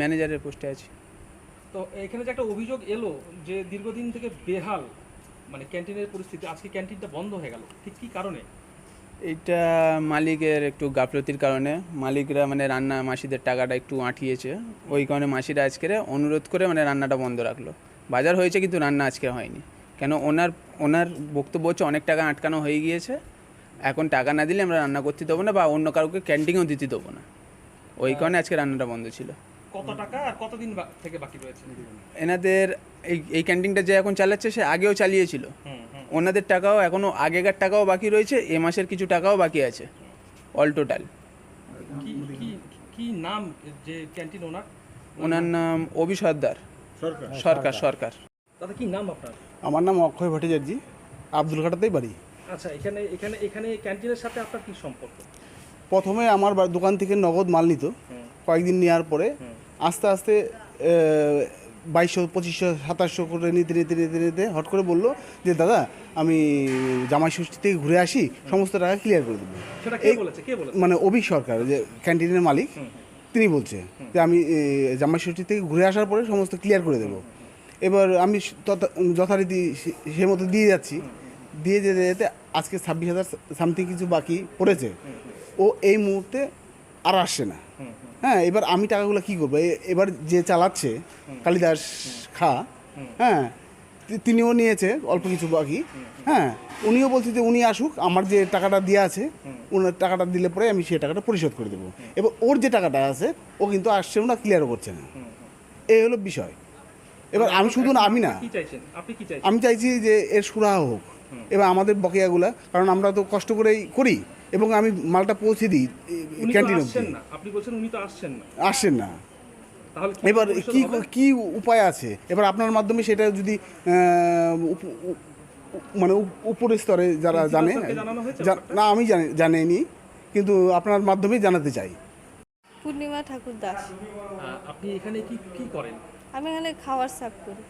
ম্যানেজারের পোস্টে আছি। তো এখানে যে একটা অভিযোগ এলো যে দীর্ঘদিন থেকে বেহাল মানে ক্যান্টিনের পরিস্থিতি আজকে ক্যান্টিনটা বন্ধ হয়ে গেল ঠিক কী কারণে? এইটা মালিকের একটু গাফলতির কারণে। মালিকরা মানে রান্না মাসিদের টাকাটা একটু আঁটিয়েছে। ওই কারণে মাসিরা আজকে অনুরোধ করে মানে রান্নাটা বন্ধ রাখল। বাজার হয়েছে কিন্তু রান্না আজকে হয়নি। কেন ওনার ওনার বক্তব্য হচ্ছে অনেক টাকা আটকানো হয়ে গিয়েছে। এখন টাকা না দিলে আমরা রান্না করতে দেবো না বা অন্য কাউকে ক্যান্টিনেও দিতে দেবো না। ওই কারণে আজকে রান্নাটা বন্ধ ছিল। কত টাকা আর কতদিন থেকে বাকি রয়েছে? এনাদের এই এই ক্যান্টিনটা যে এখন চালাচ্ছে সে আগেও চালিয়েছিল। হুম হুম। ওনাদের টাকাও এখনও আগেকার টাকাও বাকি রয়েছে এ মাসের কিছু টাকাও বাকি আছে অল টোটাল। কি কি কি নাম যে ক্যান্টিন ওনার? ওনার নাম অভি সর্দার সরকার। সরকার দাদা কি নাম আপনার? আমার নাম অক্ষয় ভট্টাচার্য আব্দুল ঘাটাতেই বাড়ি। আচ্ছা এখানে এখানে এখানে ক্যান্টিনের সাথে আপনার কি সম্পর্ক? প্রথমে আমার দোকান থেকে নগদ মাল নিত। হুম। কয়েকদিন নেওয়ার পরে আস্তে আস্তে বাইশশো পঁচিশশো সাতাশশো করে নিতে নিতে নিতে নিতে হট করে বলল যে দাদা আমি জামাই ষষ্ঠী থেকে ঘুরে আসি সমস্ত টাকা ক্লিয়ার করে দেবো। মানে অভিক সরকার যে ক্যান্টিনের মালিক তিনি বলছে যে আমি জামাই ষষ্ঠী থেকে ঘুরে আসার পরে সমস্ত ক্লিয়ার করে দেবো। এবার আমি যথারীতি সে মতো দিয়ে যাচ্ছি। দিয়ে যেতে যেতে আজকে ছাব্বিশ হাজার সামথিং কিছু বাকি পড়েছে। ও এই মুহূর্তে আর আসছে না। হ্যাঁ এবার আমি টাকাগুলো কী করব? এবার যে চালাচ্ছে কালিদাস খা হ্যাঁ তিনিও নিয়েছে অল্প কিছু বাকি। হ্যাঁ উনিও বলছে যে উনি আসুক আমার যে টাকাটা দেওয়া আছে ওনার টাকাটা দিলে পরে আমি সেই টাকাটা পরিশোধ করে দেবো। এবার ওর যে টাকাটা আছে ও কিন্তু আসছেও না ক্লিয়ারও করছে না। এই হলো বিষয়। এবার আমি শুধু না আমি না। আমি চাইছি যে এর সুরাহা হোক। এবার আমাদের বকেয়াগুলা কারণ আমরা তো কষ্ট করেই করি এবং আমি মালটা পৌঁছে দিই। ক্যান্টিন আসছেন না। আপনি বলছেন উনি তো আসছেন না। এবার কি? কি উপায় আছে? এবার আপনার মাধ্যমে সেটা যদি উপ- মানে উপ- উপরের স্তরে যারা জানে না আমি জানি জানিনি কিন্তু আপনার মাধ্যমেই জানাতে চাই। পূর্ণিমা ঠাকুর দাস। আপনি এখানে কি কি করেন? আমি এখানে খাওয়ার সার্ভ করি।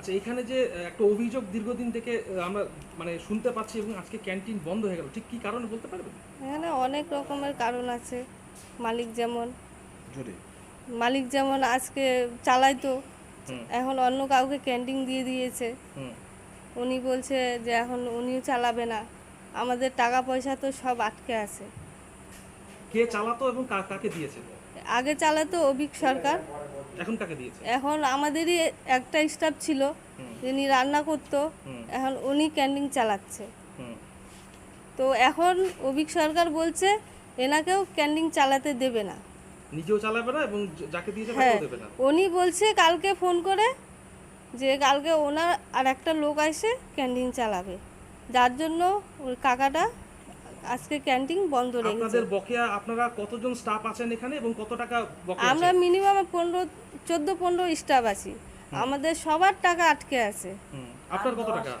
আচ্ছা এখানে যে একটা অভিযোগ দীর্ঘদিন থেকে আমরা মানে শুনতে পাচ্ছি এবং আজকে ক্যান্টিন বন্ধ হয়ে গেল ঠিক কি কারণে বলতে পারবেন? এখানে অনেক রকমের কারণ আছে মালিক যেমন। মালিক যেমন আজকে চালাইতো এখন অন্য কাউকে ক্যান্টিন দিয়ে দিয়েছে। উনি বলছে যে এখন উনিও চালাবে না। আমাদের টাকা পয়সা তো সব আটকে আছে। কে চালাতো এবং কা- কাকে দিয়েছে? আগে চালাতো অভিক সরকার। এখন কাকে দিয়েছে? এখন আমাদেরই একটা স্টাফ ছিল যিনি রান্না করতো এখন উনি ক্যান্টিন চালাচ্ছে। তো এখন অভিক সরকার বলছে এনাকেও ক্যান্টিন চালাতে দেবে না। নিজেও চালাবে না এবং যাকে দিয়েছে হ্যাঁ তাকেও দেবে না। উনি বলছে কালকে ফোন করে যে কালকে ওনার আর একটা লোক এসে ক্যান্টিন চালাবে। যার জন্য ওই কাকাটা আজকে ক্যান্টিন বন্ধ রেখেছে। আপনাদের বকেয়া আপনারা কতজন স্টাফ আছেন এখানে এবং কত টাকা বকেয়া আমরা মিনিমাম পনেরো চোদ্দ পনেরো স্টাফ আছি। আমাদের সবার টাকা আটকে আছে। হুম। আপনার কত টাকা?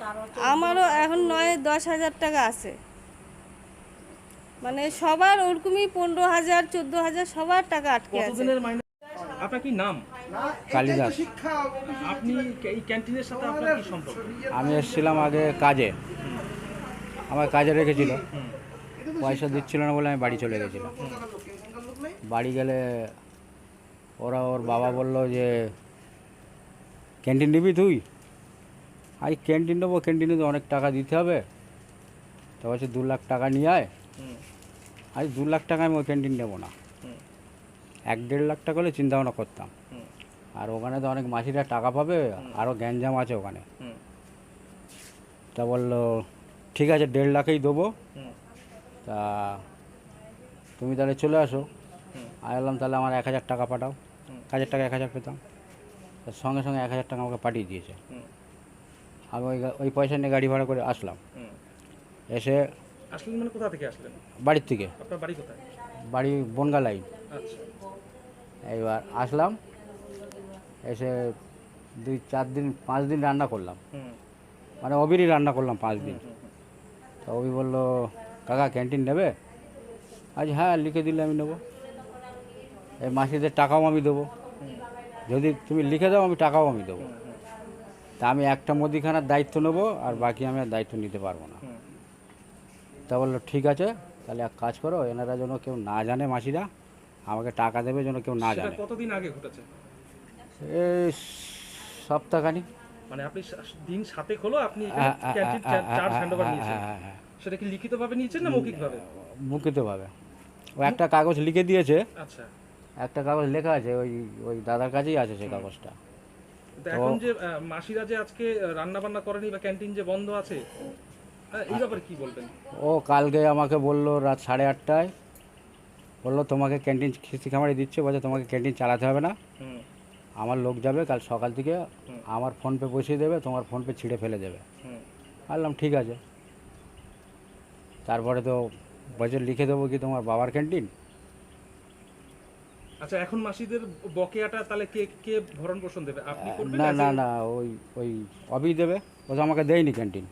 আমারও এখন নয় দশ হাজার টাকা আছে। মানে সবার ওরকমই পনেরো হাজার চোদ্দ হাজার সবার টাকা আটকে আছে। কতদিনের মাইনে? আপনার কি নাম? কালিদাস। আপনি এই ক্যান্টিনের সাথে আপনার কি সম্পর্ক? আমি এসেছিলাম আগে কাজে। আমার কাজে রেখেছিল। পয়সা দিচ্ছিল না বলে আমি বাড়ি চলে গেছিলাম। বাড়ি গেলে ওরা ওর বাবা বলল যে, ক্যান্টিন নিবি তুই? আমি ক্যান্টিন নেব, ক্যান্টিনে তো অনেক টাকা দিতে হবে। তো বলছে, দু লাখ টাকা নিয়ে আয়। আজ দু লাখ টাকা আমি ওই ক্যান্টিন নেব না। এক দেড় লাখ টাকা হলে চিন্তা ভাবনা করতাম। আর ওখানে তো অনেক মাসিরা টাকা পাবে আরও গ্যাঞ্জাম আছে ওখানে। তা বলল, ঠিক আছে, দেড় লাখেই দেবো। তা তুমি তাহলে চলে আসো। আমি বললাম তাহলে আমার এক হাজার টাকা পাঠাও। এক হাজার টাকা এক হাজার পেতাম। তার সঙ্গে সঙ্গে এক হাজার টাকা আমাকে পাঠিয়ে দিয়েছে। আমি ওই ওই পয়সা নিয়ে গাড়ি ভাড়া করে আসলাম। এসে আসলেন মানে কোথা থেকে আসলেন? বাড়ির থেকে। আপনার বাড়ি কোথায়? বাড়ি বনগা লাইন আচ্ছা। এইবার আসলাম এসে দুই চার দিন পাঁচ দিন রান্না করলাম। মানে অবিরই রান্না করলাম পাঁচ দিন। তো অবি বলল কাকা ক্যান্টিন নেবে? আজ হ্যাঁ লিখে দিলে আমি নেব। এই মাসিদের টাকাও আমি দেবো। যদি তুমি লিখে দাও আমি টাকাও আমি দেবো। তা আমি একটা মুদিখানার দায়িত্ব নেব আর বাকি আমি আর দায়িত্ব নিতে পারব না। তা বলল ঠিক আছে তাহলে এক কাজ করো এনারা যেন কেউ না জানে মাসিরা আমাকে টাকা দেবে যেন কেউ না জানে। কতদিন আগে ঘটেছে? এই সপ্তাহখানি মানে আপনি দিন সাতেক হলো আপনি হ্যাঁ, হ্যাঁ, হ্যাঁ, হ্যাঁ, হ্যাঁ, সেটা কি লিখিতভাবে নিয়েছেন না মৌখিকভাবে? মুখিতভাবে ও একটা কাগজ লিখে দিয়েছে। আচ্ছা। একটা কাগজ লেখা আছে ওই ওই দাদার কাছেই আছে সেই কাগজটা। তো এখন যে মাসিরা যে আজকে রান্না বান্না করেনি বা ক্যান্টিন যে বন্ধ আছে এই ব্যাপারে কি বলবেন? ও কালকে আমাকে বলল রাত সাড়ে আটটায়। বলল তোমাকে ক্যান্টিন খিস্তি খামারে দিচ্ছে বলছে তোমাকে ক্যান্টিন চালাতে হবে না। আমার লোক যাবে কাল সকাল থেকে। আমার ফোনপে বসিয়ে দেবে তোমার ফোনপে ছিঁড়ে ফেলে দেবে। বললাম ঠিক আছে। তারপরে তো বলছে লিখে দেবো কি তোমার বাবার ক্যান্টিন? আচ্ছা এখন মাসিদের বকেয়াটা তাহলে কে কে ভরণ পোষণ দেবে? আপনি না না না ওই ওই অবি দেবে। ও তো আমাকে দেয়নি ক্যান্টিন।